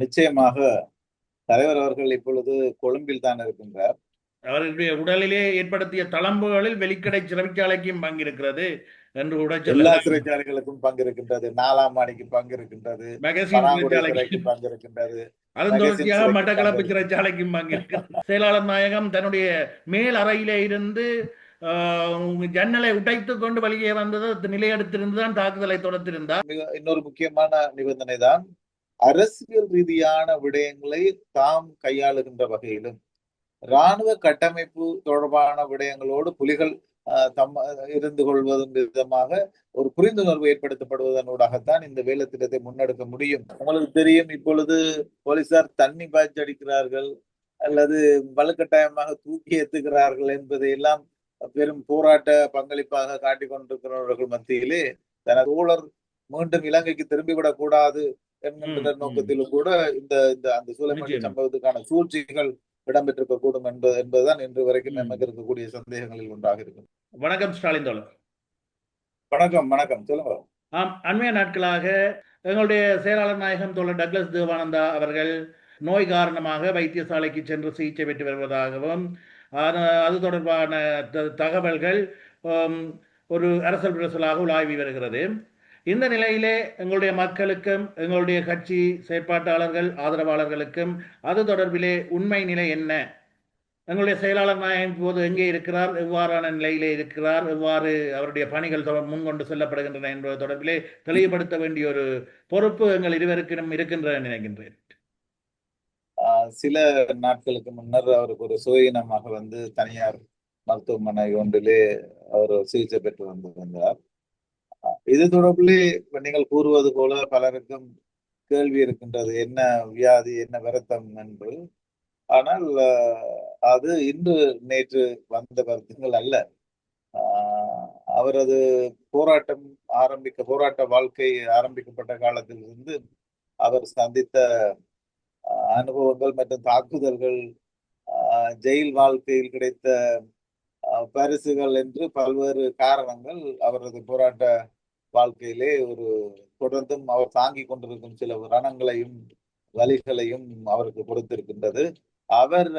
நிச்சயமாக தலைவர் அவர்கள் இப்பொழுது கொழும்பில் தான் இருக்கின்றார். அவர்களுடைய உடலிலே ஏற்படுத்திய தளம்புகளில் வெளிக்கடை சிறைச்சாலைக்கும் பங்கிருக்கிறது என்று கூட எல்லா சிறைச்சாலைகளுக்கும் பங்கு இருக்கின்றது நாலாம் மாடிக்கு பங்கு இருக்கின்றது மேகசின் பனாங்குடி சிறைச்சாலைக்கு. சிறைக்கு பங்கு இருக்கின்றது அதன் தொடர்ச்சியாக மட்டக்களப்பு சிறைச்சாலைக்கும் பங்கிருக்கிறது. செயலாளர் நாயகம் தன்னுடைய மேல் அறையிலே இருந்து ஆஹ், ஜன்னலை உடைத்து கொண்டு வெளியே வந்தது நிலையெடுத்திருந்துதான் தாக்குதலை தொடர்ந்திருந்தார் மிக இன்னொரு முக்கியமான நிபந்தனை தான் அரசியல் ரீதியான விடயங்களை தாம் கையாளுகின்ற வகையிலும் இராணுவ கட்டமைப்பு தொடர்பான விடயங்களோடு புலிகள் தம் இருந்து கொள்வதன் விதமாக ஒரு புரிந்துணர்வு ஏற்படுத்தப்படுவதனூடாகத்தான் இந்த வேலை திட்டத்தை முன்னெடுக்க முடியும். உங்களுக்கு தெரியும் இப்பொழுது போலீசார் தண்ணி பாய்ச்சி அடிக்கிறார்கள் அல்லது வலுக்கட்டாயமாக தூக்கி ஏத்துகிறார்கள் என்பதை எல்லாம் பெரும் போராட்ட பங்களிப்பாக காட்டிக் கொண்டிருக்கிறவர்கள் மத்தியிலே தனது ஊழல் மீண்டும் இலங்கைக்கு திரும்பிவிடக் கூடாது ம். நோக்கத்திலும் கூட இந்த இந்த அந்த சூலைமணி. சம்பவத்துக்கான சூழ்ச்சிகள் இடம்பெற்றிருக்க கூடும் என்பது என்பதுதான் இன்று வரைக்கும். நமக்கு இருக்கக்கூடிய சந்தேகங்களில் ஒன்றாக இருக்கும் வணக்கம் ஸ்டாலின் தோழர் வணக்கம் வணக்கம் சொல்லுங்க ஆம் அண்மைய நாட்களாக எங்களுடைய செயலாளர் நாயகம் தோழர் டக்ளஸ் தேவானந்தா அவர்கள் நோய் காரணமாக வைத்தியசாலைக்கு சென்று சிகிச்சை பெற்று வருவதாகவும் அது தொடர்பான தகவல்கள் ஒரு அரசல் பிரசலாக உலாவி வருகிறது இந்த நிலையிலே எங்களுடைய மக்களுக்கும் எங்களுடைய கட்சி செயற்பாட்டாளர்கள் ஆதரவாளர்களுக்கும் அது தொடர்பிலே உண்மை நிலை என்ன? எங்களுடைய செயலாளர் நாயகம் இப்போது எங்கே இருக்கிறார்? எவ்வாறான நிலையிலே இருக்கிறார்? எவ்வாறு அவருடைய பணிகள் முன்கொண்டு செல்லப்படுகின்றன என்பது தொடர்பிலே தெளிவுபடுத்த வேண்டிய ஒரு பொறுப்பு எங்கள் இருவருக்கும் இருக்கின்றன நினைக்கின்றேன். ஆஹ் சில நாட்களுக்கு முன்னர் அவருக்கு ஒரு சுயினமாக வந்து தனியார் மருத்துவமனை ஒன்றிலே அவர் சிகிச்சை பெற்று வந்திருந்தார். இது தொடர்பிலே நீங்கள் கூறுவது போல பலருக்கும் கேள்வி இருக்கின்றது. என்ன வியாதி என்ன வருத்தம் என்று. ஆனால் அது இன்று நேற்று வந்த வருத்தங்கள் அல்ல. ஆஹ் அவரது போராட்டம் ஆரம்பிக்க போராட்ட வாழ்க்கை ஆரம்பிக்கப்பட்ட காலத்திலிருந்து அவர் சந்தித்த அனுபவங்கள் மற்றும் தாக்குதல்கள் ஆஹ் ஜெயில் வாழ்க்கையில் கிடைத்த பரிசுகள் என்று பல்வேறு காரணங்கள் அவரது போராட்ட வாழ்க்கையிலே ஒரு தொடர்ந்தும் அவர் தாங்கி கொண்டிருக்கும் சில ரணங்களையும் வழிகளையும் அவருக்கு கொடுத்திருக்கின்றது. அவர்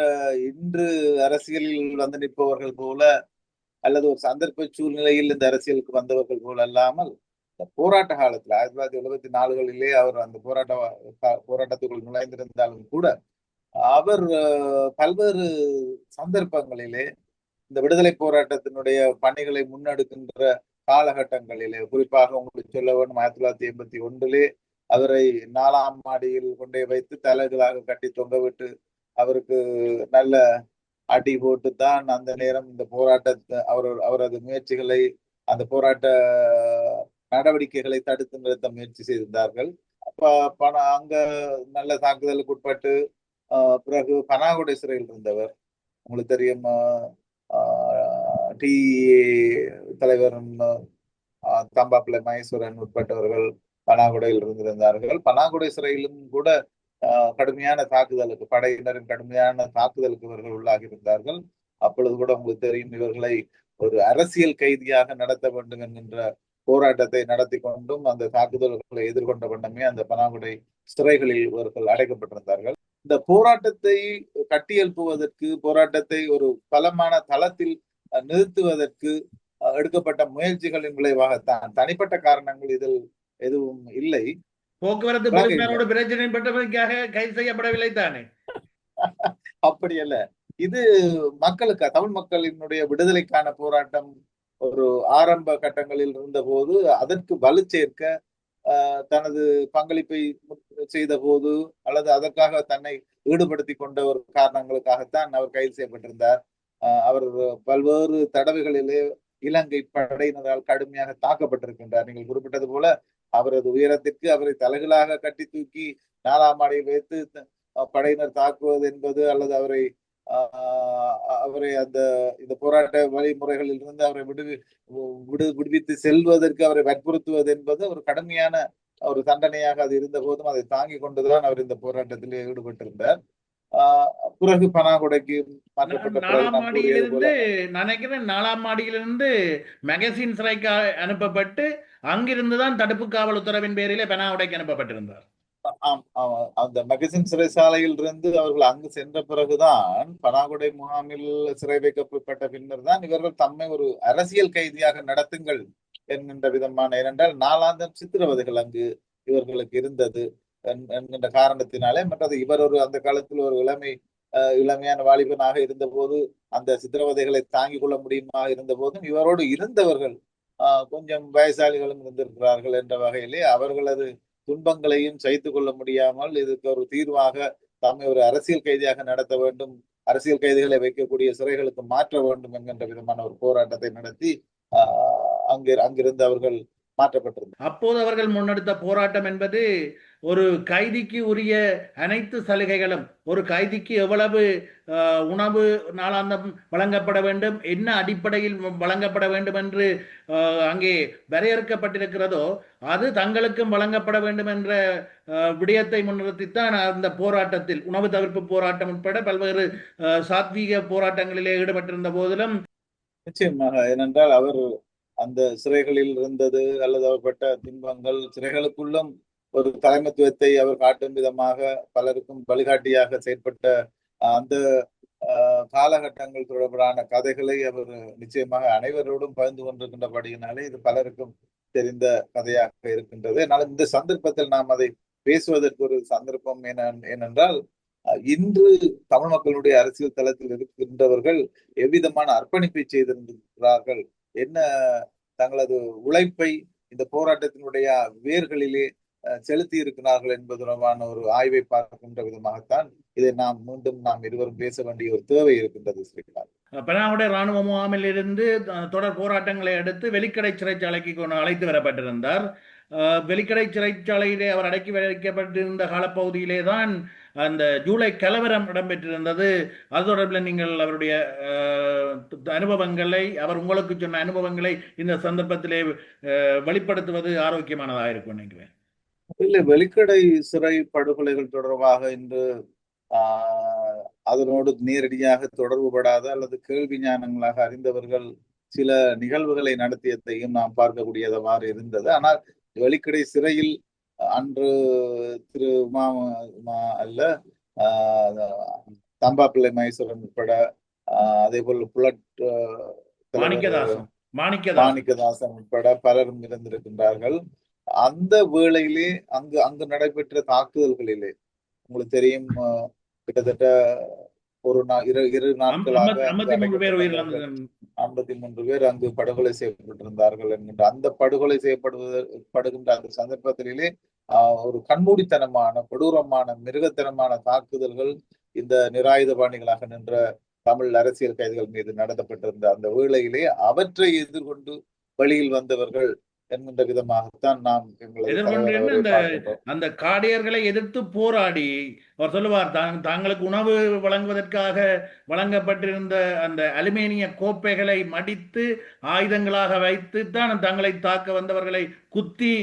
இன்று அரசியலில் வந்து நிற்பவர்கள் போல அல்லது ஒரு சந்தர்ப்ப சூழ்நிலையில் இந்த அரசியலுக்கு வந்தவர்கள் போல அல்லாமல் இந்த போராட்ட காலத்தில் ஆயிரத்தி தொள்ளாயிரத்தி எழுபத்தி நாலுகளிலே அவர் அந்த போராட்ட போராட்டத்துக்குள் நுழைந்திருந்தாலும் கூட அவர் பல்வேறு சந்தர்ப்பங்களிலே இந்த விடுதலை போராட்டத்தினுடைய பணிகளை முன்னெடுக்கின்ற காலகட்டங்களிலே குறிப்பாக உங்களுக்கு சொல்ல வேண்டும் ஆயிரத்தி தொள்ளாயிரத்தி எண்பத்தி ஒன்றிலே அவரை நாலாம் மாடியில் கொண்டே வைத்து தலைகளாக கட்டி தொங்கவிட்டு அவருக்கு நல்ல அடி போட்டு தான் அந்த நேரம் இந்த போராட்டத்தை அவர் அவரது முயற்சிகளை அந்த போராட்ட நடவடிக்கைகளை தடுத்து நிறுத்த முயற்சி செய்திருந்தார்கள். அப்ப பணம் அங்க நல்ல தாக்குதலுக்கு உட்பட்டு பிறகு பனாகுடை சிறையில் இருந்தவர். உங்களுக்கு தெரியும் டி தலைவர் தம்பாப்பிள்ளை மகேஸ்வரன் உட்பட்டவர்கள் பனாகுடையில் இருந்திருந்தார்கள். பனாகுடை சிறையிலும் கூட கடுமையான தாக்குதலுக்கு படையினரின் கடுமையான தாக்குதலுக்கு இவர்கள் உள்ளாகி இருந்தார்கள் அப்பொழுது கூட உங்களுக்கு தெரியும் இவர்களை ஒரு அரசியல் கைதியாக நடத்த வேண்டும் என்கின்ற போராட்டத்தை நடத்தி கொண்டும் அந்த தாக்குதல்களை எதிர்கொண்ட வண்ணமே அந்த பனாகுடை சிறைகளில் இவர்கள் அடைக்கப்பட்டிருந்தார்கள். இந்த போராட்டத்தை கட்டியெழுப்புவதற்கு போராட்டத்தை ஒரு பலமான தளத்தில் நிறுத்துவதற்கு எடுக்கப்பட்ட முயற்சிகளின் விளைவாகத்தான். தனிப்பட்ட காரணங்கள் இதில் எதுவும் இல்லை. போக்குவரத்து பிரச்சனை கைது செய்யப்படவில்லை தானே? அப்படி அல்ல. இது மக்களுக்கு தமிழ் மக்களினுடைய விடுதலைக்கான போராட்டம் ஒரு ஆரம்ப கட்டங்களில் இருந்தபோது அதற்கு வலு சேர்க்க தனது பங்களிப்பை செய்த போது அல்லது அதற்காக தன்னை ஈடுபடுத்தி கொண்ட ஒரு காரணங்களுக்காகத்தான் அவர் கைது செய்யப்பட்டிருந்தார். அவர் பல்வேறு தடவைகளிலே இலங்கை படையினரால் கடுமையாக தாக்கப்பட்டிருக்கின்றார். நீங்கள் குறிப்பிட்டது போல அவரது உயரத்திற்கு அவரை தலைகளாக கட்டி தூக்கி நாலாம் மாடியில் வைத்து படையினர் தாக்குவது என்பது அல்லது அவரை அவரை அந்த இந்த போராட்ட வழிமுறைகளில் இருந்து அவரை விடுவி விடு விடுவித்து செல்வதற்கு அவரை வற்புறுத்துவது என்பது ஒரு கடுமையான ஒரு தண்டனையாக அது இருந்த போதும் அதை தாங்கி கொண்டுதான் அவர் இந்த போராட்டத்தில் ஈடுபட்டிருந்தார் ஆஹ் பிறகு பனாகுடைக்கு மாற்றப்பட்ட நினைக்கிறேன் நாலாம் மாடியிலிருந்து மெகசின் சிறைக்கு அனுப்பப்பட்டு அங்கிருந்து தான் தடுப்பு காவல் உத்தரவின் பேரிலே பெனாவுடைக்கு அனுப்பப்பட்டிருந்தார். அந்த மகசின் சிறைசாலையில் இருந்து அவர்கள் அங்கு சென்ற பிறகுதான் பனாகுடை முகாமில் சிறை வைக்கப்பட்ட பின்னர் தான் இவர்கள் தம்மை ஒரு அரசியல் கைதியாக நடத்துங்கள் என்கின்ற விதமான ஏனென்றால் நாலாந்தம் சித்திரவதைகள் அங்கு இவர்களுக்கு இருந்தது என்- என்கின்ற காரணத்தினாலே. மற்றது இவர் ஒரு அந்த காலத்தில் ஒரு இளமை இளமையான வாலிபனாக இருந்தபோது அந்த சித்திரவதைகளை தாங்கிக் கொள்ள முடியுமா இருந்த போதும் இவரோடு இருந்தவர்கள் ஆஹ், கொஞ்சம் வயசாளிகளும் இருந்திருக்கிறார்கள் என்ற வகையிலே அவர்களது துன்பங்களையும் சைத்து கொள்ள முடியாமல் இதுக்கு ஒரு தீர்வாக தம்மை ஒரு அரசியல் கைதியாக நடத்த வேண்டும். அரசியல் கைதிகளை வைக்கக்கூடிய சிறைகளுக்கு மாற்ற வேண்டும் என்கின்ற விதமான ஒரு போராட்டத்தை நடத்தி ஆஹ், அங்கு அங்கிருந்து அவர்கள் மாற்றப்பட்டிருந்தார் அப்போது அவர்கள் முன்னெடுத்த போராட்டம் என்பது ஒரு கைதிக்கு உரிய அனைத்து சலுகைகளும் ஒரு கைதிக்கு எவ்வளவு உணவு நாளாந்தம் வழங்கப்பட வேண்டும் என்ன அடிப்படையில் வழங்கப்பட வேண்டும் என்று அஹ், அங்கே வரையறுக்கப்பட்டிருக்கிறதோ அது தங்களுக்கும் வழங்கப்பட வேண்டும் என்ற அஹ், விடயத்தை முன்னிறுத்தித்தான் அந்த போராட்டத்தில் உணவு தவிர்ப்பு போராட்டம் உட்பட பல்வேறு அஹ், சாத்வீக போராட்டங்களிலே ஈடுபட்டிருந்த போதிலும் நிச்சயமாக ஏனென்றால் அவர் அந்த சிறைகளில் இருந்தது அல்லது அவர் பட்ட துன்பங்கள் சிறைகளுக்குள்ளும் ஒரு தலைமைத்துவத்தை அவர் காட்டும் விதமாக பலருக்கும் வழிகாட்டியாக செயற்பட்ட அந்த காலகட்டங்கள் தொடர்பான கதைகளை அவர் நிச்சயமாக அனைவரோடும் பகிர்ந்து கொண்டிருக்கின்றபடியினாலே இது பலருக்கும் தெரிந்த கதையாக இருக்கின்றது. ஆனால் இந்த சந்தர்ப்பத்தில் நாம் அதை பேசுவதற்கு ஒரு சந்தர்ப்பம் என ஏனென்றால் இன்று தமிழ் மக்களுடைய அரசியல் தளத்தில் இருக்கின்றவர்கள் எவ்விதமான அர்ப்பணிப்பை செய்திருக்கிறார்கள் என்ன தங்களது உழைப்பை இந்த போராட்டத்தினுடைய வேர்களிலே செலுத்தி இருக்கிறார்கள் என்பது தொடர்பான ஒரு ஆய்வை பார்க்கின்ற விதமாகத்தான் இதை நாம் மீண்டும் நாம் இருவரும் பேச வேண்டிய ஒரு தேவை இருக்கின்றது ஸ்ரீகாந்த் பெனாவுடைய ராணுவ முகாமில் இருந்து தொடர் போராட்டங்களை அடுத்து வெளிக்கடை சிறைச்சாலைக்கு கொண்டு அழைத்து வரப்பட்டிருந்தார். அஹ், சிறைச்சாலையிலே அவர் அடக்கி வைக்கப்பட்டிருந்த காலப்பகுதியிலே தான் அந்த ஜூலை கலவரம் இடம்பெற்றிருந்தது. அது தொடர்பில் நீங்கள் அவருடைய அஹ், அனுபவங்களை அவர் உங்களுக்கு சொன்ன அனுபவங்களை இந்த சந்தர்ப்பத்திலே அஹ், வெளிப்படுத்துவது ஆரோக்கியமானதாக இருக்கும் நினைக்கிறேன். இல்லை வெளிக்கடை சிறை படுகொலைகள் தொடர்பாக இன்று ஆஹ் அதனோடு நேரடியாக தொடர்புபடாத அல்லது கேள்வி ஞானங்களாக அறிந்தவர்கள் சில நிகழ்வுகளை நடத்தியதையும் நாம் பார்க்கக்கூடியதவாறு இருந்தது. ஆனால் வெளிக்கடை சிறையில் அன்று திரு உமா அல்ல ஆஹ் தம்பா பிள்ளை மைசூரன் உட்பட ஆஹ் அதே போல் புலட் மாணிக்கதாசன் மாணிக்கதாசன். உட்பட பலரும் இருந்திருக்கின்றார்கள் அந்த வேளையிலே அங்கு அங்கு நடைபெற்ற தாக்குதல்களிலே உங்களுக்கு தெரியும் கிட்டத்தட்ட ஒரு இரு இரு நாட்களாக ஐம்பத்தி மூன்று பேர் அங்கு படுகொலை செய்யப்பட்டிருந்தார்கள் என்கின்ற அந்த படுகொலை செய்யப்படுவது படுகின்ற அந்த சந்தர்ப்பத்திலே ஒரு கண்மூடித்தனமான கொடூரமான மிருகத்தனமான தாக்குதல்கள் இந்த நிராயுதபாணிகளாக நின்ற தமிழ் அரசியல் கைதிகள் மீது நடத்தப்பட்டிருந்த அந்த வேளையிலே அவற்றை எதிர்கொண்டு வெளியில் வந்தவர்கள் என்கின்ற விதமாகத்தான் நாம் பார்க்கின்றோம். அந்த காடையர்களை எதிர்த்து போராடி அவர் சொல்லுவார் தாங் தாங்களுக்கு உணவு வழங்குவதற்காக வழங்கப்பட்டிருந்த அந்த அலுமினிய கோப்பைகளை மடித்து ஆயுதங்களாக வைத்து தான் தங்களை தாக்க வந்தவர்களை குத்தி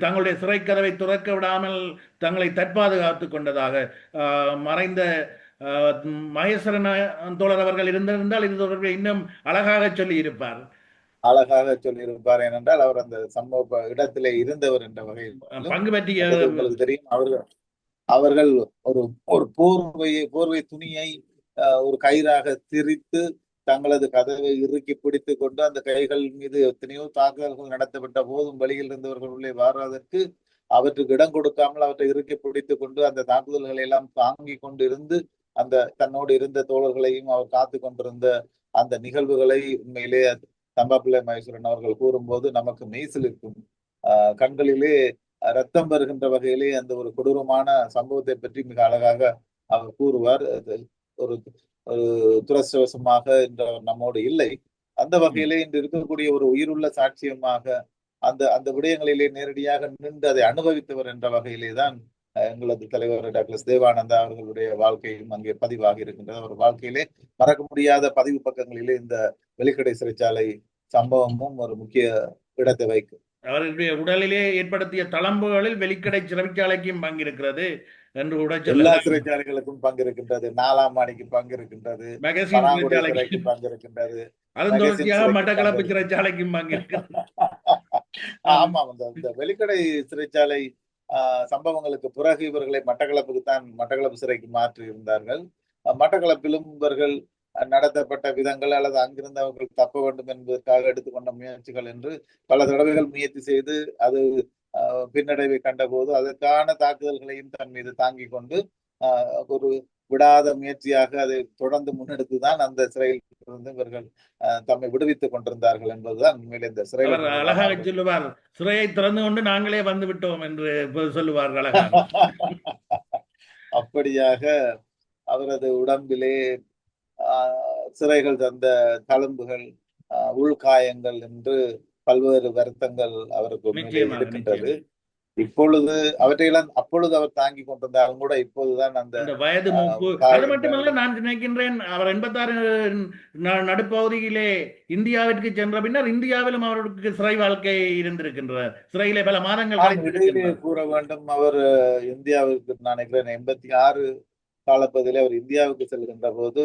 தங்களுடைய சிறை கதவை துறக்க விடாமல் தங்களை தற்பாதுகாத்து கொண்டதாக ஆஹ், மறைந்த மகேஸ்வரன் தோழர் அவர்கள் இருந்திருந்தால் இது தொடர்பில் இன்னும் அழகாக சொல்லி இருப்பார் அழகாக சொல்லியிருப்பார் ஏனென்றால் அவர் அந்த சம்பவ இடத்திலே இருந்தவர் என்ற வகையில் பங்கு பற்றிய உங்களுக்கு தெரியும். அவர்கள் அவர்கள் ஒரு ஒரு போர்வையை போர்வை துணியை ஒரு கயிறாக திரித்து தங்களது கதவை இறுக்கி பிடித்து கொண்டு அந்த கைகள் மீது எத்தனையோ தாக்குதல்கள் நடத்தப்பட்ட போதும் வெளியில் இருந்தவர்கள் உள்ளே வாராதற்கு அவற்றுக்கு இடம் கொடுக்காமல் அவற்றை இறுக்கி பிடித்து கொண்டு அந்த தாக்குதல்களை எல்லாம் தாங்கி கொண்டு இருந்து அந்த தன்னோடு இருந்த தோழர்களையும் அவர் காத்து கொண்டிருந்த அந்த நிகழ்வுகளை உண்மையிலே தம்பாப்பிள்ளை மகேஸ்வரன் அவர்கள் கூறும்போது நமக்கு மெய்சில் இருக்கும் ஆஹ் கண்களிலே ரத்தம் வருகின்ற வகையிலே அந்த ஒரு கொடூரமான சம்பவத்தை பற்றி மிக அழகாக அவர் கூறுவார். ஒரு ஒரு துரஸ்தவசமாக இன்று நம்மோடு இல்லை. அந்த வகையிலே இன்று இருக்கக்கூடிய ஒரு உயிருள்ள சாட்சியமாக அந்த அந்த விடயங்களிலே நேரடியாக நின்று அதை அனுபவித்தவர் என்ற வகையிலே தான் எங்களது தலைவர் டாக்டர் தேவானந்தா அவர்களுடைய வாழ்க்கையும் அங்கே பதிவாகி இருக்கின்றது. அவர் வாழ்க்கையிலே மறக்க முடியாத பதிவு பக்கங்களிலே இந்த வெளிக்கடை சிறைச்சாலை சம்பவமும் ஒரு முக்கிய இடத்தை வைக்கும். அவர்களுடைய உடலிலே ஏற்படுத்திய தளம்புகளில் வெளிக்கடை சிறைச்சாலைக்கும் பங்கிருக்கிறது என்று கூட எல்லா சிறைச்சாலைகளுக்கும் பங்கு இருக்கின்றது நாலாம் மாடிக்கு பங்கு இருக்கின்றது மெகசின் பனாங்குடி சிறைக்கு சிறைச்சாலைக்கு பங்கு இருக்கின்றது அதன் தொடர்ச்சியாக மட்டக்களப்பு சிறைச்சாலைக்கும் பங்கிருக்கிறது. ஆமாம். இந்த வெளிக்கடை சிறைச்சாலை ஆஹ் சம்பவங்களுக்கு பிறகு இவர்களை மட்டக்களப்புக்கு தான் மட்டக்களப்பு சிறைக்கு மாற்றி இருந்தார்கள் மட்டக்களப்பிலும் இவர்கள் நடத்தப்பட்ட விதங்கள் அல்லது அங்கிருந்து அவர்கள் தப்ப வேண்டும் என்பதற்காக எடுத்துக்கொண்ட முயற்சிகள் என்று பல தடவைகள் முயற்சி செய்து அது பின்னடைவை கண்டபோது அதற்கான தாக்குதல்களையும் தன் மீது தாங்கிக் கொண்டு ஒரு விடாத முயற்சியாக அதை தொடர்ந்து முன்னெடுத்துதான் அந்த சிறையில் இருந்து இவர்கள் தம்மை விடுவித்துக் கொண்டிருந்தார்கள் என்பதுதான் உண்மையிலே இந்த சிறையில் அழகாக சொல்லுவார் சிறையை திறந்து கொண்டு நாங்களே வந்து விட்டோம் என்று சொல்லுவார் அழகாக. அப்படியாக அவரது உடம்பிலே சிறைகள் தந்த தழும்புகள் உள்காயங்கள் என்று பல்வேறு வருத்தங்கள் அவருக்கு இருக்கின்றது. இப்பொழுது அவற்றையெல்லாம் அப்பொழுது அவர் தாங்கிக் கொண்டிருந்தாலும் கூட இப்போதுதான் அந்த வயது மூப்பு அது. மட்டுமல்ல நான் நினைக்கின்றேன் அவர் எண்பத்தாறு நடுப்பகுதியிலே இந்தியாவிற்கு சென்ற பின்னர் இந்தியாவிலும் அவருக்கு சிறை வாழ்க்கை இருந்திருக்கின்றார் சிறையிலே பல மாதங்கள் கூற வேண்டும் அவர் இந்தியாவிற்கு நான் நினைக்கிறேன் எண்பத்தி ஆறு காலப்பகுதியிலே அவர் இந்தியாவுக்கு செல்கின்ற போது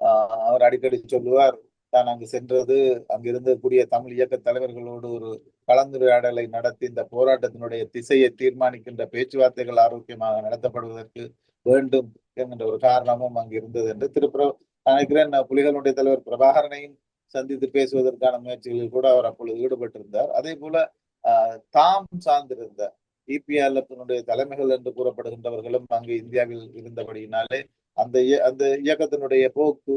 அவர் அடிக்கடி சொல்லுவார் தான் அங்கு சென்றது அங்கிருந்து கூடிய தமிழ் இயக்க தலைவர்களோடு ஒரு கலந்துரையாடலை நடத்தி இந்த போராட்டத்தினுடைய திசையை தீர்மானிக்கின்ற பேச்சுவார்த்தைகள் ஆரோக்கியமாக நடத்தப்படுவதற்கு வேண்டும் என்கின்ற ஒரு காரணமும் அங்கு இருந்தது என்று திருப்புற நினைக்கிறேன் புலிகளுடைய தலைவர் பிரபாகரனையும் சந்தித்து பேசுவதற்கான முயற்சிகளில் கூட அவர் அப்பொழுது ஈடுபட்டிருந்தார். அதே போல தாம் சார்ந்திருந்த இபிஎல்எஃபினுடைய தலைமைகள் என்று கூறப்படுகின்றவர்களும் அங்கு இந்தியாவில் இருந்தபடியினாலே அந்த இய- அந்த இயக்கத்தினுடைய போக்கு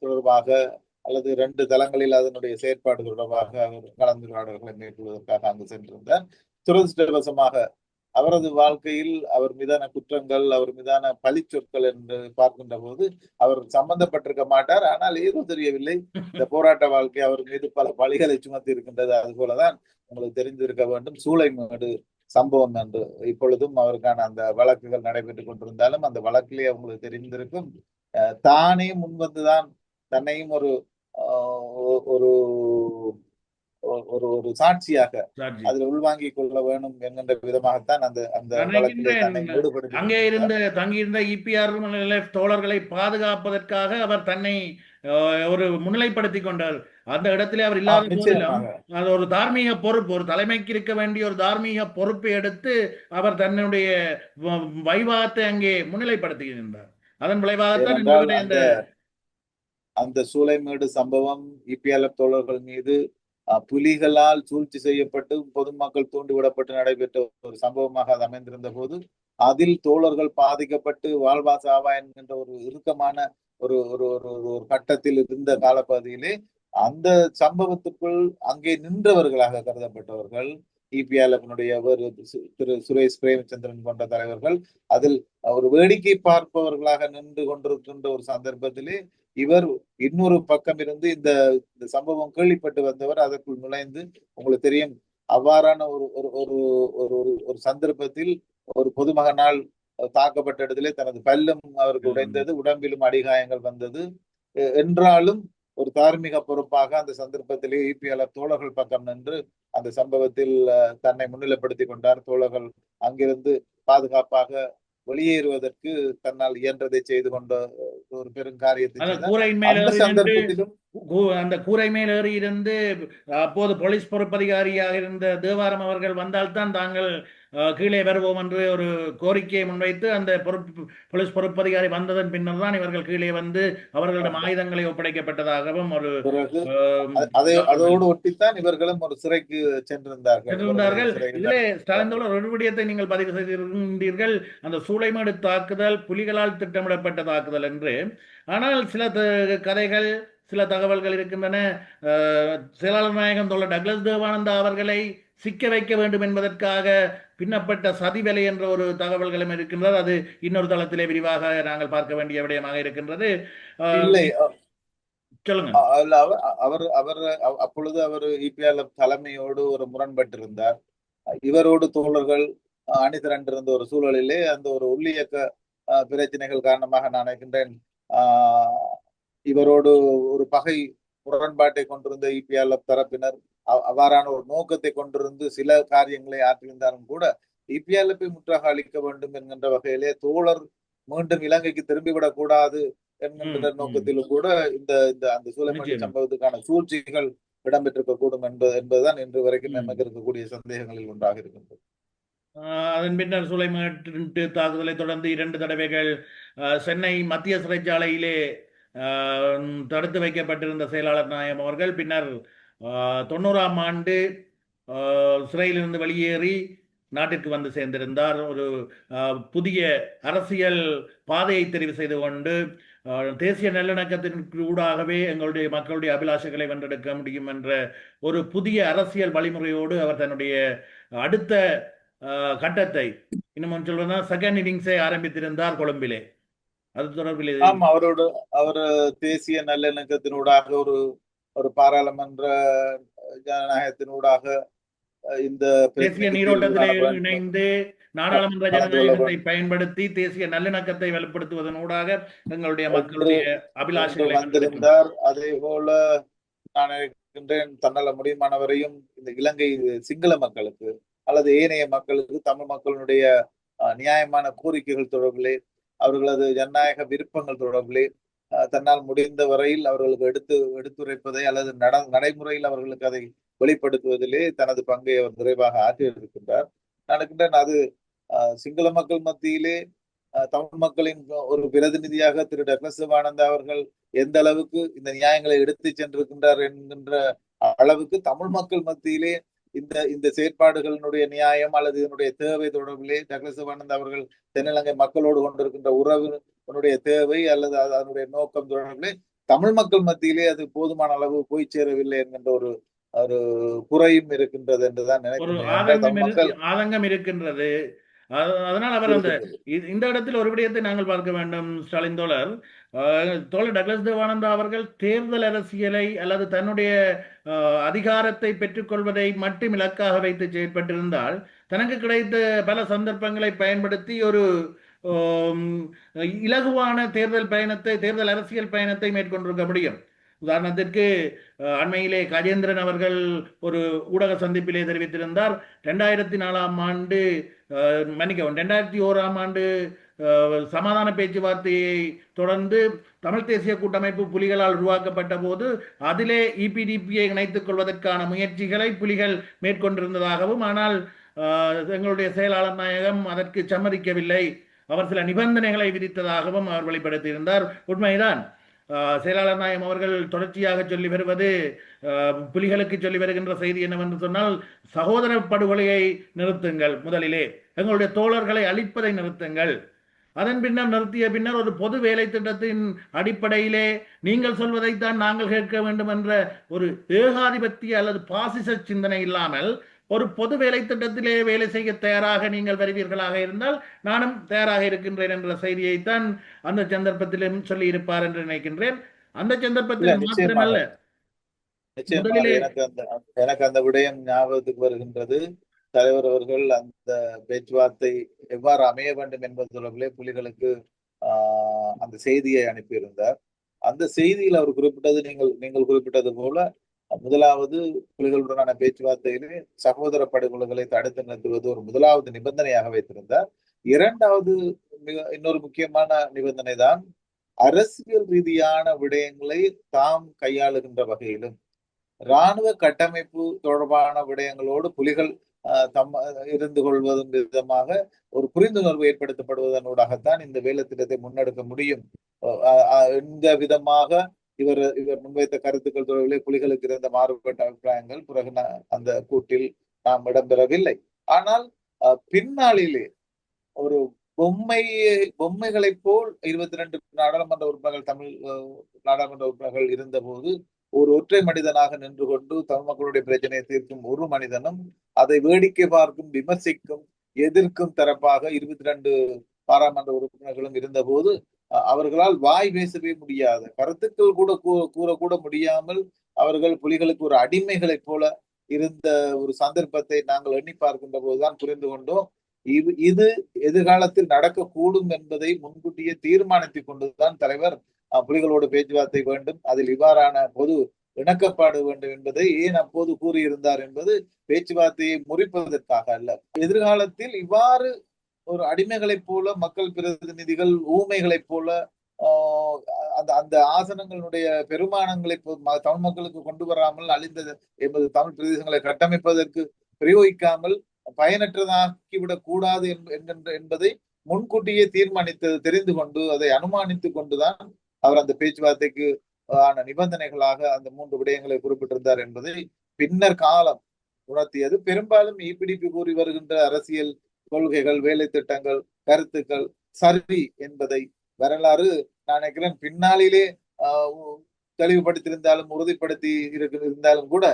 தொடர்பாக அல்லது ரெண்டு தளங்களில் அதனுடைய செயற்பாடு தொடர்பாக அவர் கலந்துரையாடல்களை மேற்கொள்வதற்காக அங்கு சென்றிருந்தார். துரதிருஷ்டவசமாக அவரது வாழ்க்கையில் அவர் மீதான குற்றங்கள் அவர் மீதான பழி சொற்கள் என்று பார்க்கின்ற போது அவர் சம்பந்தப்பட்டிருக்க மாட்டார். ஆனால் ஏதோ தெரியவில்லை. இந்த போராட்ட வாழ்க்கை அவர் மீது பல பழிகளை சுமத்தி இருக்கின்றது அது போலதான் உங்களுக்கு தெரிந்திருக்க வேண்டும். சூளைமேடு சம்பவம் என்று இப்பொழுதும் அவருக்கான அந்த வழக்குகள் நடைபெற்றுக் கொண்டிருந்தாலும் அந்த வழக்கிலே உங்களுக்கு தெரிந்திருக்கும் தானே முன்வந்துதான் தன்னையும் ஒரு ஒரு ஒரு ஒரு சாட்சியாக சாட்சி. அதில் உள்வாங்கிக் கொள்ள வேண்டும் என்கின்ற விதமாகத்தான் அந்த அந்த அங்கே. இருந்த தங்கியிருந்த இபிஆர் தோழர்களை பாதுகாப்பதற்காக அவர் தன்னை ஒரு முன்னிலைப்படுத்திக் கொண்டார் அந்த இடத்திலே அவர் இல்லாத போதிலும் அது ஒரு தார்மீக பொறுப்பு ஒரு தலைமைக்கு இருக்க வேண்டிய ஒரு தார்மீக பொறுப்பை எடுத்து அவர் தன்னுடைய வைவாகத்தை அங்கே முன்னிலைப்படுத்துகின்றார் அதன் விளைவாகத்தான் இந்த அந்த சூளைமேடு சம்பவம் இபிஎல்எஃப் தோழர்கள் மீது புலிகளால் சூழ்ச்சி செய்யப்பட்டு பொதுமக்கள் தூண்டிவிடப்பட்டு நடைபெற்ற ஒரு சம்பவமாக அது அமைந்திருந்த போது அதில் தோழர்கள் பாதிக்கப்பட்டு வாழ்வா சாவா என்கின்ற ஒரு இறுக்கமான ஒரு ஒரு ஒரு ஒரு ஒரு கட்டத்தில் இருந்த காலப்பகுதியிலே அந்த சம்பவத்துக்குள் அங்கே நின்றவர்களாக கருதப்பட்டவர்கள் இபிஎல்எஃப்னுடைய ஒரு திரு சுரேஷ் பிரேமச்சந்திரன் போன்ற தலைவர்கள் அதில் ஒரு வேடிக்கை பார்ப்பவர்களாக நின்று கொண்டிருக்கின்ற ஒரு சந்தர்ப்பத்திலே இவர் இன்னொரு பக்கம் இருந்து இந்த இந்த சம்பவம் கேள்விப்பட்டு வந்தவர் அதற்குள் நுழைந்து உங்களுக்கு தெரியும் அவ்வாறான ஒரு ஒரு ஒரு ஒரு ஒரு- ஒரு சந்தர்ப்பத்தில் ஒரு பொதுமகனால் தாக்கப்பட்ட இடத்திலே தனது பல்லும் அவருக்கு. உடைந்தது உடம்பிலும் அடிகாயங்கள் வந்தது. என்றாலும் ஒரு தார்மீக பொறுப்பாக அந்த சந்தர்ப்பத்திலே இபிஎல் தோழர்கள் பக்கம் நின்று அந்த சம்பவத்தில் தன்னை முன்னிலைப்படுத்தி கொண்டார். தோழர்கள் அங்கிருந்து பாதுகாப்பாக வெளியேறுவதற்கு தன்னால் இயன்றதை செய்து கொண்ட ஒரு பெரும் காரியத்தை அந்த கூரை மேல் ஏறி இருந்து அப்போது போலீஸ் பொறுப்பதிகாரியாக இருந்த தேவாரம் அவர்கள் வந்தால்தான் தாங்கள் கீழே வருவோம் என்று ஒரு கோரிக்கையை முன்வைத்து அந்த பொறுப்பு போலீஸ் பொறுப்பதிகாரி வந்ததன் பின்னர் தான் இவர்கள் கீழே வந்து அவர்களிடம் ஆயுதங்களை ஒப்படைக்கப்பட்டதாகவும் ஒரு அதோடு ஒட்டித்தான் இவர்களும் ஒரு சிறைக்கு சென்றிருந்தார்கள். சென்றிருந்தார்கள். இதிலே ஸ்டாலின் ஒரு விடயத்தை நீங்கள் பதிவு செய்திருக்கின்றீர்கள் அந்த சூளைமேடு தாக்குதல் புலிகளால் திட்டமிடப்பட்ட தாக்குதல் என்று. ஆனால் சில கதைகள் சில தகவல்கள் இருக்கின்றன. செயலாளர் நாயகம் தோழர் டக்ளஸ் தேவானந்தா அவர்களை சிக்க வைக்க வேண்டும் என்பதற்காக பின்னப்பட்ட சதிவலை என்ற ஒரு தகவல்களும் இருக்கின்றது. அது இன்னொரு தளத்திலே விரிவாக நாங்கள் பார்க்க வேண்டிய விடயமாக இருக்கின்றது. சொல்லுங்க. அவர் அவர் அப்பொழுது அவர் இபிஎல் தலைமையோடு ஒரு முரண்பட்டிருந்தார். இவரோடு தோழர்கள் அணி திரண்டிருந்த ஒரு சூழலிலே அந்த ஒரு உள்ளியக்க பிரச்சனைகள் காரணமாக நான் நினைக்கின்றேன். ஆஹ், இவரோடு ஒரு பகை முரண்பாட்டை கொண்டிருந்த இபிஎல் தரப்பினர் அவ்வாறான ஒரு நோக்கத்தை கொண்டிருந்து சில காரியங்களை ஆற்றியிருந்தாலும் கூட இபிஎல்எஃப்பை முற்றாக அளிக்க வேண்டும் என்கின்ற வகையிலே தோழர் மீண்டும் இலங்கைக்கு திரும்பிவிடக் கூடாது என்கின்ற. நோக்கத்திலும் கூட இந்த இந்த அந்த நிச்சயம். சம்பவத்துக்கான சூழ்ச்சிகள் இடம்பெற்றிருக்க கூடும் என்பது என்பதுதான் இன்று வரைக்கும். நமக்கு இருக்கக்கூடிய சந்தேகங்களில் ஒன்றாக இருக்கின்றது ஆஹ் அதன் பின்னர் சுலைமேட்டு தாக்குதலை தொடர்ந்து இரண்டு தடவைகள் சென்னை மத்திய சிறைச்சாலையிலே ஆஹ் தடுத்து வைக்கப்பட்டிருந்த செயலாளர் நாயம் அவர்கள் பின்னர் தொண்ணூறாம் ஆண்டு ஆஹ் சிறையிலிருந்து வெளியேறி நாட்டிற்கு வந்து சேர்ந்திருந்தார். ஒரு புதிய அரசியல் பாதையை தெரிவு செய்து கொண்டு தேசிய நல்லிணக்கத்தின் ஊடாகவே எங்களுடைய மக்களுடைய அபிலாஷைகளை வென்றெடுக்க முடியும் என்ற ஒரு புதிய அரசியல் வழிமுறையோடு அவர் தன்னுடைய அடுத்த ஆஹ் கட்டத்தை இன்னும் சொல்றதுன்னா செகண்ட் இன்னிங்ஸை ஆரம்பித்திருந்தார் கொழும்பிலே. அது தொடர்பில் ஆமா அவரோட அவர் தேசிய நல்லிணக்கத்தினூடாக ஒரு ஒரு பாராளுமன்ற ஜனநாயகத்தினூடாக இந்த. இணைந்து நாடாளுமன்ற ஜனநாயகத்தை பயன்படுத்தி தேசிய நல்லிணக்கத்தை வெளிப்படுத்துவதனூடாக எங்களுடைய மக்களுடைய வென்றெடுக்க வந்திருந்தார் அதே போல நான் இருக்கின்றேன் தன்னல முடியுமானவரையும் இந்த இலங்கை சிங்கள மக்களுக்கு அல்லது ஏனைய மக்களுக்கு தமிழ் மக்களுடைய நியாயமான கோரிக்கைகள் தொடர்பிலே அவர்களது ஜனநாயக விருப்பங்கள் தொடர்பிலே தன்னால் முடிந்த வரையில் அவர்களுக்கு எடுத்து எடுத்துரைப்பதை அல்லது நட நடைமுறையில் அவர்களுக்கு அதை வெளிப்படுத்துவதிலே தனது பங்கை அவர் நிறைவாக ஆற்றியிருக்கின்றார். நான் இருக்கின்றேன் அது அஹ், சிங்கள மக்கள் மத்தியிலே தமிழ் மக்களின் ஒரு பிரதிநிதியாக திரு. டக்ளஸ் சிவானந்தா அவர்கள் எந்த அளவுக்கு இந்த நியாயங்களை எடுத்து சென்றிருக்கின்றார் என்கின்ற அளவுக்கு தமிழ் மக்கள் மத்தியிலே இந்த இந்த செயற்பாடுகளினுடைய நியாயம் அல்லது இதனுடைய தேவை தொடர்பிலே டக்ளஸ் சிவானந்தா அவர்கள் தென்னிலங்கை மக்களோடு கொண்டிருக்கின்ற உறவினுடைய தேவை அல்லது அது அதனுடைய நோக்கம் தொடர்பிலே தமிழ் மக்கள் மத்தியிலே அது போதுமான அளவு போய் சேரவில்லை என்கின்ற ஒரு ஒரு குறையும் இருக்கின்றது என்றுதான் நினைக்கிறேன் ஆதங்கம் மக்கள் இருக்கின்றது. அதனால் அவர் அந்த இந்த இடத்தில் ஒரு விடயத்தை நாங்கள் பார்க்க வேண்டும் ஸ்டாலின் தோழர். தோழர் டக்ளஸ் தேவானந்தா அவர்கள் தேர்தல் அரசியலை அல்லது தன்னுடைய அதிகாரத்தை பெற்றுக்கொள்வதை மட்டும் இலக்காக வைத்து செயற்பட்டிருந்தால் தனக்கு கிடைத்த பல சந்தர்ப்பங்களை பயன்படுத்தி ஒரு இலகுவான தேர்தல் பயணத்தை தேர்தல் அரசியல் பயணத்தை மேற்கொண்டிருக்க முடியும். உதாரணத்திற்கு அண்மையிலே கஜேந்திரன் அவர்கள் ஒரு ஊடக சந்திப்பிலே தெரிவித்திருந்தார் ரெண்டாயிரத்தி நாலாம் ஆண்டு மன்னிக்கவும் ரெண்டாயிரத்தி ஓராம் ஆண்டு சமாதான பேச்சுவார்த்தையை தொடர்ந்து தமிழ் தேசிய கூட்டமைப்பு புலிகளால் உருவாக்கப்பட்ட போது அதிலே இபிடிபியை இணைத்துக் கொள்வதற்கான முயற்சிகளை புலிகள் மேற்கொண்டிருந்ததாகவும் ஆனால் எங்களுடைய செயலாளர் நாயகம் அதற்கு சம்மதிக்கவில்லை. அவர் சில நிபந்தனைகளை விதித்ததாகவும் அவர் வெளிப்படுத்தியிருந்தார். உண்மைதான். செயலாளர் நாயம் அவர்கள் தொடர்ச்சியாக சொல்லி வருவது புலிகளுக்கு சொல்லி வருகின்ற செய்தி என்னவென்று சொன்னால் சகோதர படுகொலையை நிறுத்துங்கள் முதலிலே. எங்களுடைய தோழர்களை அழிப்பதை நிறுத்துங்கள். அதன் பின்னர் நிறுத்திய பின்னர் ஒரு பொது வேலை திட்டத்தின் அடிப்படையிலே நீங்கள் சொல்வதைத்தான் நாங்கள் கேட்க வேண்டும் என்ற ஒரு ஏகாதிபத்திய அல்லது பாசிச சிந்தனை இல்லாமல் ஒரு பொது வேலை திட்டத்திலே வேலை செய்ய தயாராக நீங்கள் வருவீர்களாக இருந்தால் நானும் தயாராக இருக்கின்றேன் என்ற செய்தியைத்தான் அந்த சந்தர்ப்பத்திலும் சொல்லி இருப்பார் என்று நினைக்கின்றேன். அந்த சந்தர்ப்பத்தில். மாத்திரமல்ல. எனக்கு அந்த விடயம் ஞாபகத்துக்கு வருகின்றது. தலைவர் அவர்கள் அந்த பேச்சுவார்த்தை எவ்வாறு அமைய வேண்டும் என்பது தொடர்பிலே புலிகளுக்கு ஆஹ் அந்த செய்தியை அனுப்பியிருந்தார். அந்த செய்தியில் அவர் குறிப்பிட்டது நீங்கள் நீங்கள் குறிப்பிட்டது போல முதலாவது புலிகளுடனான பேச்சுவார்த்தையிலே சகோதர படுகொலைகளை தடுத்து நிறுத்துவது ஒரு முதலாவது நிபந்தனையாக வைத்திருந்தார். இரண்டாவது மிக இன்னொரு முக்கியமான நிபந்தனை தான் அரசியல் ரீதியான விடயங்களை தாம் கையாளுகின்ற வகையிலும் இராணுவ கட்டமைப்பு தொடர்பான விடயங்களோடு புலிகள் தம் இருந்து கொள்வதன் விதமாக ஒரு புரிந்துணர்வு ஏற்படுத்தப்படுவதனூடாகத்தான் இந்த வேலை திட்டத்தை முன்னெடுக்க முடியும். இந்த விதமாக இவர் இவர் முன்வைத்த கருத்துக்கள் தொடர்பிலே புலிகளுக்கு இருந்த மாறுபட்ட அபிப்பிராயங்கள் பிறகு அந்த கூட்டில் நாம் இடம்பெறவில்லை. ஆனால் பின்னாளிலே ஒரு பொம்மை பொம்மைகளைப் போல் இருபத்தி ரெண்டு நாடாளுமன்ற உறுப்பினர்கள் தமிழ் நாடாளுமன்ற உறுப்பினர்கள் இருந்தபோது ஒரு ஒற்றை மனிதனாக நின்று கொண்டு தமிழ் மக்களுடைய பிரச்சனையை தீர்க்கும் ஒரு மனிதனும் அதை வேடிக்கை பார்க்கும் விமர்சிக்கும் எதிர்க்கும் தரப்பாக இருபத்தி ரெண்டு பாராளுமன்ற உறுப்பினர்களும் இருந்தபோது அவர்களால் வாய் பேசவே முடியாத. கருத்துக்கள் கூட கூறக்கூட முடியாமல் அவர்கள் புலிகளுக்கு ஒரு அடிமைகளைப் போல இருந்த ஒரு சந்தர்ப்பத்தை நாங்கள் எண்ணி பார்க்கின்ற போதுதான் புரிந்து கொண்டோம். இது இது எதிர்காலத்தில் நடக்கக்கூடும் என்பதை முன்கூட்டியே தீர்மானித்துக் கொண்டுதான் தலைவர் அஹ், புலிகளோடு பேச்சுவார்த்தை வேண்டும். அதில் இவ்வாறான பொது இணக்கப்பாடு வேண்டும் என்பதை ஏன் அப்போது கூறியிருந்தார் என்பது பேச்சுவார்த்தையை முறிப்பதற்காக அல்ல. எதிர்காலத்தில் இவ்வாறு ஒரு அடிமைகளைப் போல மக்கள் பிரதிநிதிகள் ஊமைகளைப் போல அந்த அந்த ஆசனங்களுடைய பெருமானங்களை தமிழ் மக்களுக்கு கொண்டு வராமல் அழிந்தது என்பது தமிழ் பிரதேசங்களை கட்டமைப்பதற்கு பிரயோகிக்காமல் பயனற்றதாக்கிவிடக் கூடாது என்கின்ற என்பதை முன்கூட்டியே தீர்மானித்தது தெரிந்து கொண்டு அதை அனுமானித்துக் கொண்டுதான் அவர் அந்த பேச்சுவார்த்தைக்கு ஆன நிபந்தனைகளாக அந்த மூன்று விடயங்களை குறிப்பிட்டிருந்தார் என்பதை பின்னர் காலம் உணர்த்தியது. பெரும்பாலும் இபிடிபி கூறி வருகின்ற அரசியல் கொள்கைகள் வேலை திட்டங்கள் கருத்துக்கள் சரி என்பதை வரலாறு நான் நினைக்கிறேன். பின்னாளிலே ஆஹ், தெளிவுபடுத்தியிருந்தாலும் உறுதிப்படுத்தி இருக்கு இருந்தாலும் கூட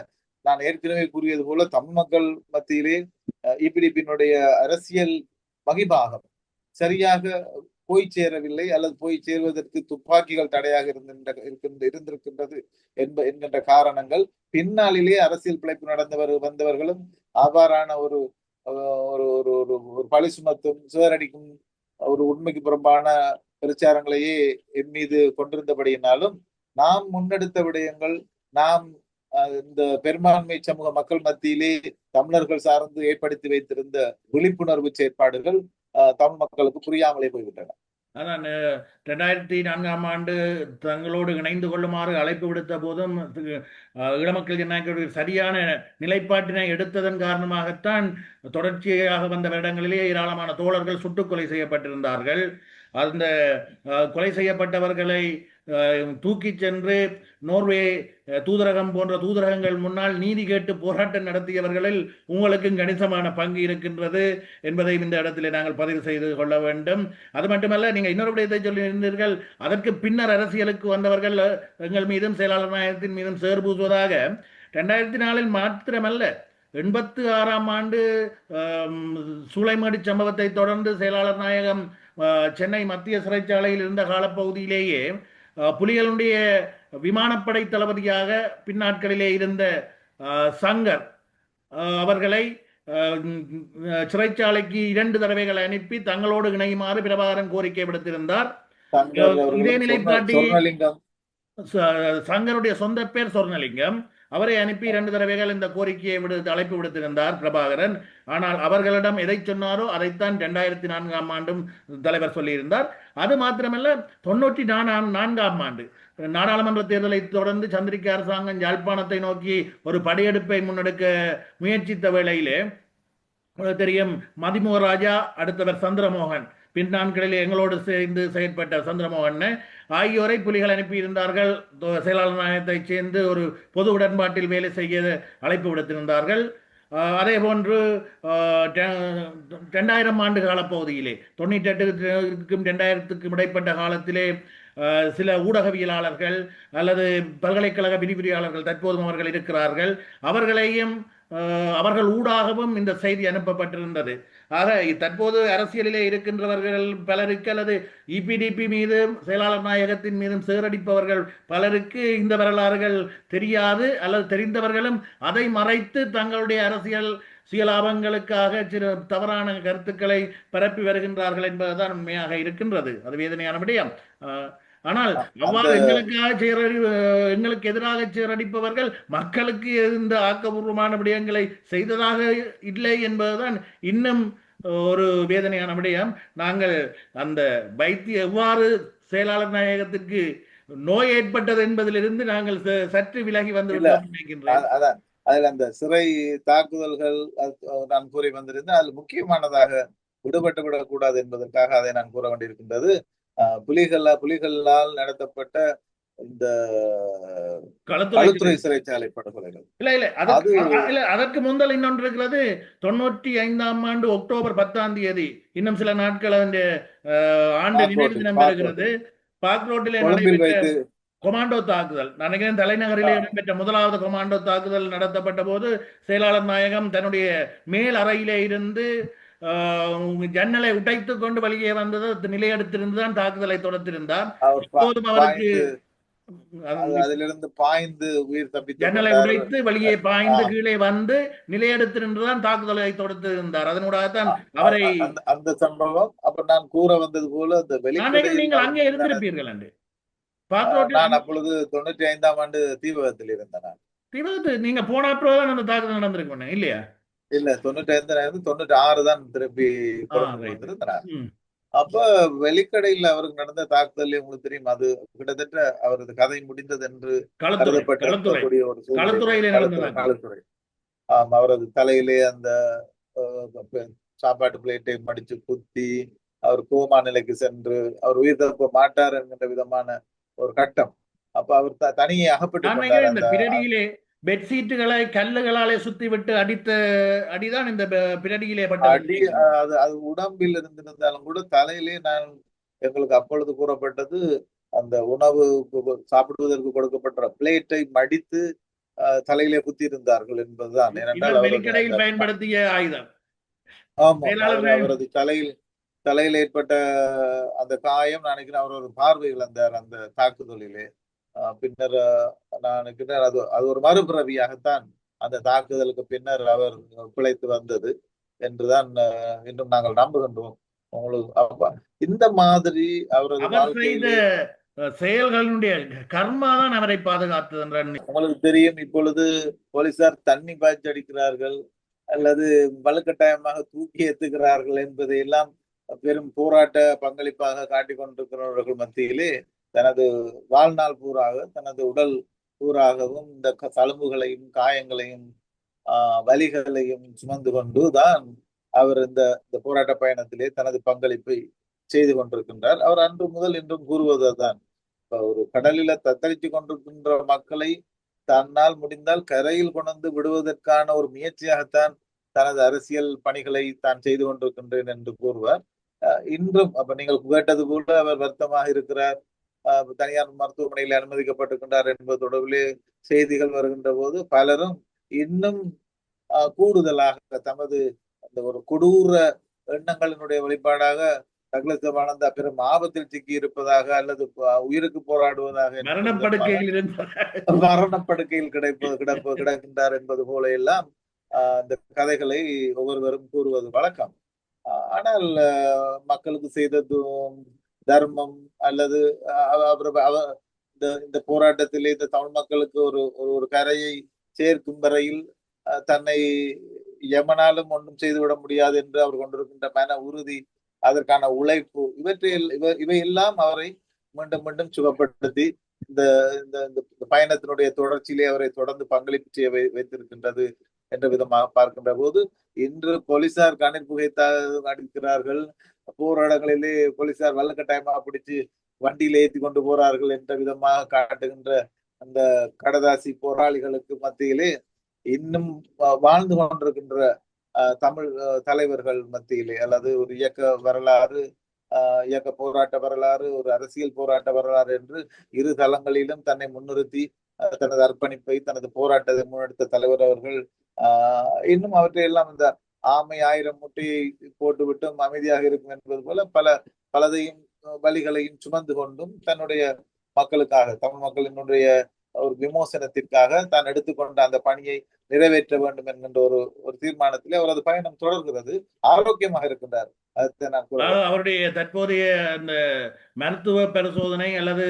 நான் ஏற்கனவே கூறியது போல தமிழ் மக்கள் மத்தியிலே இபிடிபியினுடைய அரசியல் மகிபாகம் சரியாக போய் சேரவில்லை அல்லது போய் சேர்வதற்கு துப்பாக்கிகள் தடையாக இருந்திருந்த இருக்கின்ற இருந்திருக்கின்றது என்ப என்கின்ற காரணங்கள். பின்னாளிலே அரசியல் பிழைப்பு நடந்தவர் வந்தவர்களும் அவ்வாறான ஒரு ஒரு ஒரு ஒரு ஒரு பழி சுமத்தும் சிதறடிக்கும் ஒரு உண்மைக்கு புறம்பான பிரச்சாரங்களையே என் மீது கொண்டிருந்தபடியினாலும் நாம் முன்னெடுத்த விடயங்கள் நாம் இந்த பெரும்பான்மை சமூக மக்கள் மத்தியிலே தமிழர்கள் சார்ந்து ஏற்படுத்தி வைத்திருந்த விழிப்புணர்வு செயற்பாடுகள் அஹ், தமிழ் மக்களுக்கு புரியாமலே போய்விட்டன. அதான் ரெண்டாயிரத்தி நான்காம் ஆண்டு தங்களோடு இணைந்து கொள்ளுமாறு அழைப்பு விடுத்த போதும் அஹ், ஈழமக்கள் ஜனநாயக சரியான நிலைப்பாட்டினை எடுத்ததன் காரணமாகத்தான் தொடர்ச்சியாக வந்த வருடங்களிலே ஏராளமான தோழர்கள் சுட்டுக் கொலை செய்யப்பட்டிருந்தார்கள். அந்த கொலை செய்யப்பட்டவர்களை தூக்கி தூக்கிச் சென்று நோர்வே தூதரகம் போன்ற தூதரகங்கள் முன்னால் நீதி கேட்டு போராட்டம் நடத்தியவர்களில் உங்களுக்கும் கணிசமான பங்கு இருக்கின்றது என்பதையும் இந்த இடத்திலே நாங்கள் பதிவு செய்து கொள்ள வேண்டும். அது மட்டுமல்ல நீங்க இன்னொரு விடயத்தை சொல்லியிருந்தீர்கள் அதற்கு பின்னர் அரசியலுக்கு வந்தவர்கள் எங்கள் மீதும் செயலாளர் நாயகத்தின் மீதும் சேர்பூசுவதாக ரெண்டாயிரத்தி நாலில் மாத்திரமல்ல எண்பத்து ஆறாம் ஆண்டு ஆம், சூளைமேடு சம்பவத்தை தொடர்ந்து செயலாளர் நாயகம் சென்னை மத்திய சிறைச்சாலையில் இருந்த காலப்பகுதியிலேயே புலிகளுடைய விமானப்படை தளபதியாக பின்னாட்களிலே இருந்த சங்கர் அவர்களை சிறைச்சாலைக்கு இரண்டு தடவைகள் அனுப்பி தங்களோடு இணையுமாறு பிரபாகரன் கோரிக்கை விடுத்திருந்தார். இதே நிலைப்பாட்டில் சங்கருடைய சொந்த பேர் சொர்ணலிங்கம். அவரை அனுப்பி இரண்டு தடவைகள் இந்த கோரிக்கையை விடு அழைப்பு விடுத்திருந்தார் பிரபாகரன். ஆனால் அவர்களிடம் எதை சொன்னாரோ அதைத்தான் இரண்டாயிரத்தி நான்காம் ஆண்டும் தலைவர் சொல்லியிருந்தார். அது மாத்திரமல்ல தொண்ணூற்றி நான்காம் நான்காம் ஆண்டு நாடாளுமன்ற தேர்தலை தொடர்ந்து சந்திரிக்க அரசாங்கம் யாழ்ப்பாணத்தை நோக்கி ஒரு படையெடுப்பை முன்னெடுக்க முயற்சித்த வேளையிலே தெரியும் மதிமுக ராஜா அடுத்தவர் சந்திரமோகன். பின்னாட்களில் எங்களோடு சேர்ந்து செயற்பட்ட சந்திரமோகன் ஆகியோரை புலிகள் அனுப்பியிருந்தார்கள். செயலாளர் நாயகத்தைச் சேர்ந்து ஒரு பொது உடன்பாட்டில் வேலை செய்ய அழைப்பு விடுத்திருந்தார்கள். அதே போன்று ரெண்டாயிரம் ஆண்டு காலப்பகுதியிலே தொண்ணூற்றி எட்டுக்கும் ரெண்டாயிரத்துக்கும் இடைப்பட்ட காலத்திலே சில ஊடகவியலாளர்கள் அல்லது பல்கலைக்கழக விரிவுரையாளர்கள் தற்போதும் அவர்கள் இருக்கிறார்கள். அவர்களையும் அவர்கள் ஊடாகவும் இந்த செய்தி அனுப்பப்பட்டிருந்தது. ஆக தற்போது அரசியலிலே இருக்கின்றவர்கள் பலருக்கு அல்லது இபிடிபி மீதும் செயலாளர் நாயகத்தின் மீதும் சேரடிப்பவர்கள் பலருக்கு இந்த வரலாறுகள் தெரியாது அல்லது தெரிந்தவர்களும் அதை மறைத்து தங்களுடைய அரசியல் சுயலாபங்களுக்காக சில தவறான கருத்துக்களை பரப்பி வருகின்றார்கள் என்பதுதான் உண்மையாக இருக்கின்றது. அது வேதனையான விடயம். ஆஹ் ஆனால் அவ்வாறு எங்களுக்காக சேரடி எங்களுக்கு எதிராக சேரடிப்பவர்கள் மக்களுக்கு இந்த ஆக்கபூர்வமான விடயங்களை செய்ததாக இல்லை என்பதுதான் இன்னும் ஒரு வேதனையான விடயம். நாங்கள் அந்த வைத்திய எவ்வாறு செயலாளர் நாயகத்திற்கு நோய் ஏற்பட்டது என்பதிலிருந்து நாங்கள் சற்று விலகி வந்து அதான். அதுல அந்த சிறை தாக்குதல்கள் நான் கூறி வந்திருந்தேன். அதில் முக்கியமானதாக விடுபட்டு விடக்கூடாது என்பதற்காக அதை நான் கூற வேண்டியிருக்கின்றது. புலிகளா புலிகளால் நடத்தப்பட்ட இந்த களத்துறை சிறைச்சாலை படுகொலைகள். இல்ல இல்ல அது- இல்ல அதற்கு முந்தல் இன்னொன்று இருக்கிறது. தொண்ணூற்றி ஐந்தாம் ஆண்டு அக்டோபர் பத்தாம் தேதி இன்னும் சில நாட்கள் அந்த ஆண்டு நினைவு தினம் வருகிறது பாக் ரோட்டிலே நடைபெற்ற கொமாண்டோ தாக்குதல். நான் நினைக்கிறேன் தலைநகரிலே. இடம்பெற்ற முதலாவது கொமாண்டோ தாக்குதல் நடத்தப்பட்ட போது செயலாளர் நாயகம் தன்னுடைய மேல் அறையிலே இருந்து ஜன்னலை உடைத்துக் கொண்டு வெளியே வந்தது நிலையெடுத்திருந்துதான் தாக்குதலை பா- இப்போதும் அவருக்கு அதிலிருந்து பாய்ந்து உயிர் தப்பித்து ஜன்னலை. உடைத்து வெளியே பாய்ந்து. கீழே வந்து நிலையெடுத்திருந்துதான் தாக்குதலை தொடர்ந்திருந்தார் அதனூடாகத்தான் அவரை அந்த சம்பவம் அப்ப நான் கூற வந்தது போல அந்த வெளிக்கடையில் நீங்கள் அங்கே இருந்திருப்பீர்கள் பாக் நான் அப்பொழுது தொண்ணூற்றி ஐந்தாம் ஆண்டு தீபகத்தில் இருந்தேன் நான். திபத்து நீங்க போன அப்புறம் தான் அந்த தாக்குதல் நடந்திருக்கும் இல்லையா இல்ல தொண்ணூற்றி ஐந்து தொண்ணூற்றி ஆறு தான் திருப்பி. அப்ப வெளிக்கடையில் அவருக்கு நடந்த தாக்குதல் உங்களுக்கு தெரியும் அது கிட்டத்தட்ட அவரது கதை முடிந்தது என்று கருதப்பட்டிருக்கக்கூடிய ஒரு களத்துறை. ஆம் அவரது தலையிலே அந்த சாப்பாட்டு பிளேட்டை மடிச்சு குத்தி அவர் கோமா நிலைக்கு சென்று அவர் உயிர் தப்ப மாட்டார் என்கின்ற விதமான ஒரு கட்டம். அப்ப அவர் தனியே அகப்பட்டு பெட்ஷீட்டுகளை கல்லுகளாலே சுத்தி விட்டு அடித்த அடிதான் இந்த பிரடியிலே அடி அது அது உடம்பில் இருந்திருந்தாலும் கூட தலையிலே நான் எங்களுக்கு அப்பொழுது கூறப்பட்டது அந்த உணவு சாப்பிடுவதற்கு கொடுக்கப்பட்ட பிளேட்டை மடித்து தலையிலே குத்தி இருந்தார்கள் என்பதுதான். ஏனென்றால் வெளிக்கடையில் பயன்படுத்திய ஆயுதம். ஆமா அவரது தலையில் தலையில் ஏற்பட்ட அந்த காயம் நான் நினைக்கிறேன் அவர் ஒரு பார்வை இழந்தார் அந்த தாக்குதலிலே. பின்னர் நான் அது அது ஒரு மறுபிறவியாகத்தான் அந்த தாக்குதலுக்கு பின்னர் அவர் பிழைத்து வந்தது என்றுதான் இன்னும் நாங்கள் நம்புகின்றோம். உங்களுக்கு அப்ப இந்த மாதிரி அவரது செயல்களினுடைய கர்மா தான் அவரை பாதுகாத்தது உங்களுக்கு தெரியும் இப்பொழுது போலீசார் தண்ணி பாய்ச்சி அடிக்கிறார்கள் அல்லது வலுக்கட்டாயமாக தூக்கி ஏத்துகிறார்கள் என்பதை எல்லாம் பெரும் போராட்ட பங்களிப்பாக காட்டிக் கொண்டிருக்கிறவர்கள் மத்தியிலே தனது வாழ்நாள் பூராக தனது உடல் பூராகவும் இந்த க- தழும்புகளையும் காயங்களையும் ஆஹ் வலிகளையும் சுமந்து கொண்டு தான் அவர் இந்த இந்த போராட்ட பயணத்திலே தனது பங்களிப்பை செய்து கொண்டிருக்கின்றார். அவர் அன்று முதல் இன்றும் கூறுவதுதான். ஒரு கடலில தத்தளித்து கொண்டிருக்கின்ற மக்களை தன்னால் முடிந்தால் கரையில் கொண்டு விடுவதற்கான ஒரு முயற்சியாகத்தான் தனது அரசியல் பணிகளை தான் செய்து கொண்டிருக்கின்றேன் என்று கூறுவார். அஹ் இன்றும் அப்ப நீங்கள் கேட்டது போல அவர் வருத்தமாக இருக்கிறார். தனியார் மருத்துவமனையில் அனுமதிக்கப்பட்டிருக்கின்றார் என்பது தொடர்பிலே செய்திகள் வருகின்ற போது பலரும் இன்னும் கூடுதலாக தமது அந்த ஒரு கொடூர எண்ணங்களினுடைய வெளிப்பாடாக டக்ளஸ் தேவானந்தா பெரும் ஆபத்தில் சிக்கி இருப்பதாக அல்லது உயிருக்கு போராடுவதாக மரணப்படுக்கையில் மரணப்படுக்கையில் கிடைப்பது கிடப்பு கிடக்கின்றார் என்பது போல எல்லாம் இந்த கதைகளை ஒவ்வொருவரும் கூறுவது வழக்கம். ஆனால் மக்களுக்கு செய்த தர்மம் அல்லது இந்த இந்த போராட்டத்திலே இந்த தமிழ் மக்களுக்கு ஒரு ஒரு ஒரு கரையை சேர்க்கும் வரையில் தன்னை எமனாலும் ஒன்றும் செய்துவிட முடியாது என்று அவர் கொண்டிருக்கின்ற மன உறுதி அதற்கான உழைப்பு இவற்றை இவ இவையெல்லாம் அவரை மீண்டும் மீண்டும் சுகப்படுத்தி இந்த இந்த இந்த பயணத்தினுடைய தொடர்ச்சியிலே அவரை தொடர்ந்து பங்களிப்பு செய்ய வை- வைத்திருக்கின்றது என்ற விதமாக பார்க்கின்ற போது இன்று போலீசார் கண்ணீர் அடிக்கிறார்கள் போற இடங்களிலே போலீசார் வல்லக்கட்டாயமாக பிடிச்சு வண்டியில ஏற்றி கொண்டு போறார்கள் என்ற விதமாக காட்டுகின்ற அந்த கடதாசி போராளிகளுக்கு மத்தியிலே இன்னும் வாழ்ந்து கொண்டிருக்கின்ற தமிழ் தலைவர்கள் மத்தியிலே அல்லது ஒரு இயக்க வரலாறு ஆஹ் இயக்க போராட்ட வரலாறு ஒரு அரசியல் போராட்ட வரலாறு என்று இரு தளங்களிலும் தன்னை முன்னிறுத்தி தனது அர்ப்பணிப்பை தனது போராட்டத்தை முன்னெடுத்த தலைவர் அவர்கள் ஆஹ் இன்னும் அவற்றை எல்லாம் இந்த ஆமை ஆயிரம் முட்டையை போட்டுவிட்டும் அமைதியாக இருக்கும் என்பது போல பல பலதையும் அஹ், வலிகளையும் சுமந்து கொண்டும் தன்னுடைய மக்களுக்காக தமிழ் மக்களினுடைய ஒரு விமோசனத்திற்காக தான் எடுத்துக்கொண்ட அந்த பணியை நிறைவேற்ற வேண்டும் என்கின்ற ஒரு ஒரு தீர்மானத்திலே அவரது பயணம் தொடர்கிறது. ஆரோக்கியமாக இருக்கின்றார். நான் அவருடைய தற்போதைய அந்த மருத்துவ பரிசோதனை அல்லது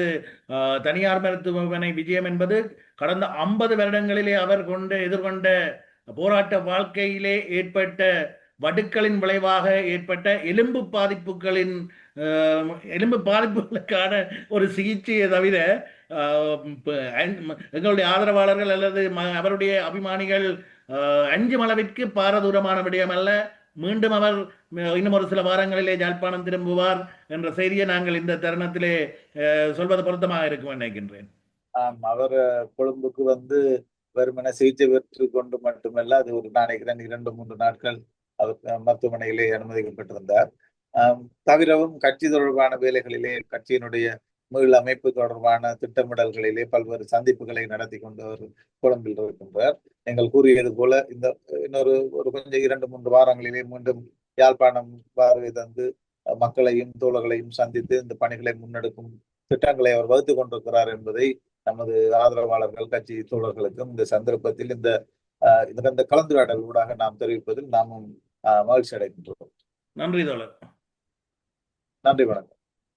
ஆஹ், தனியார் மருத்துவமனை விஜயம் என்பது கடந்த ஐம்பது வருடங்களிலே அவர் கொண்டு எதிர்கொண்ட போராட்ட வாழ்க்கையிலே ஏற்பட்ட வடுக்களின் விளைவாக ஏற்பட்ட எலும்பு பாதிப்புகளின் ஆஹ், எலும்பு பாதிப்புகளுக்கான ஒரு சிகிச்சையை தவிர ஆஹ், எங்களுடைய ஆதரவாளர்கள் அல்லது அவருடைய அபிமானிகள் ஆஹ், அஞ்சும் அளவிற்கு பாரதூரமான விடயம் அல்ல. மீண்டும் அவர் இன்னும் ஒரு சில வாரங்களிலே ஜாழ்ப்பாணம் திரும்புவார் என்ற செய்தியை நாங்கள் இந்த தருணத்திலே அஹ், சொல்வது பொருத்தமாக இருக்கும் நினைக்கின்றேன். அவர் கொழும்புக்கு வந்து வெறுமன சிகிச்சை பெற்று கொண்டு மட்டுமல்ல அது ஒரு நினைக்கிறேன் இரண்டு மூன்று நாட்கள் அவர் மருத்துவமனையிலே அனுமதிக்கப்பட்டிருந்தார். தவிரவும் கட்சி தொடர்பான வேலைகளிலே கட்சியினுடைய மீள் அமைப்பு தொடர்பான திட்டமிடல்களிலே பல்வேறு சந்திப்புகளை நடத்தி கொண்டு அவர் கொழும்பில் இருக்கின்றார். நீங்கள் கூறியது போல இந்த இன்னொரு ஒரு கொஞ்சம் இரண்டு மூன்று வாரங்களிலே மீண்டும் யாழ்ப்பாணம் பார்வை தந்து மக்களையும் தோழர்களையும் சந்தித்து இந்த பணிகளை முன்னெடுக்கும் திட்டங்களை அவர் வகுத்து கொண்டிருக்கிறார் என்பதை நமது ஆதரவாளர்கள் கட்சி தோழர்களுக்கும் இந்த சந்தர்ப்பத்தில் இந்த இந்த கலந்துரையாடல் ஊடாக நாம் தெரிவிப்பதில் நாமும் மகிழ்ச்சி அடைகின்றோம். நன்றி தோழர். நன்றி வணக்கம்.